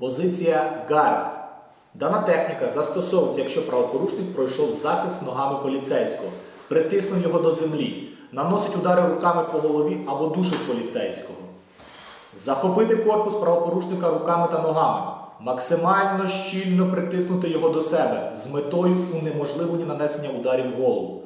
Позиція гард. Дана техніка застосовується, якщо правопорушник пройшов захист ногами поліцейського, притиснув його до землі, наносить удари руками по голові або душить поліцейського. Захопити корпус правопорушника руками та ногами, максимально щільно притиснути його до себе з метою унеможливлення нанесення ударів в голову.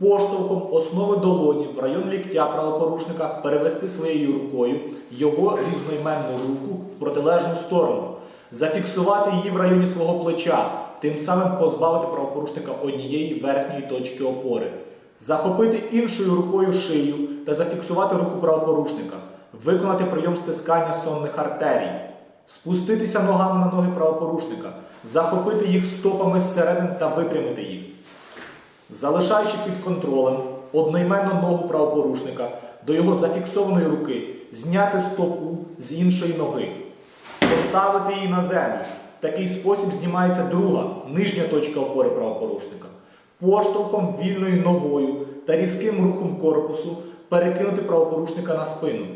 Поштовхом основи долоні в район ліктя правопорушника перевести своєю рукою його різноіменну руку в протилежну сторону, зафіксувати її в районі свого плеча, тим самим позбавити правопорушника однієї верхньої точки опори, захопити іншою рукою шию та зафіксувати руку правопорушника, виконати прийом стискання сонних артерій, спуститися ногами на ноги правопорушника, захопити їх стопами зсередини та випрямити їх залишаючи під контролем одноіменну ногу правопорушника до його зафіксованої руки, зняти стопу з іншої ноги, поставити її на землю. В такий спосіб знімається друга, нижня точка опори правопорушника. Поштовхом вільною ногою та різким рухом корпусу перекинути правопорушника на спину.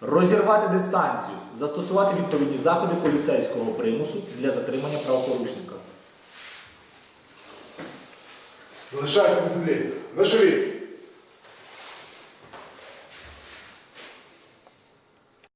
Розірвати дистанцію, застосувати відповідні заходи поліцейського примусу для затримання правопорушника. Залишайся на землі. На живіт.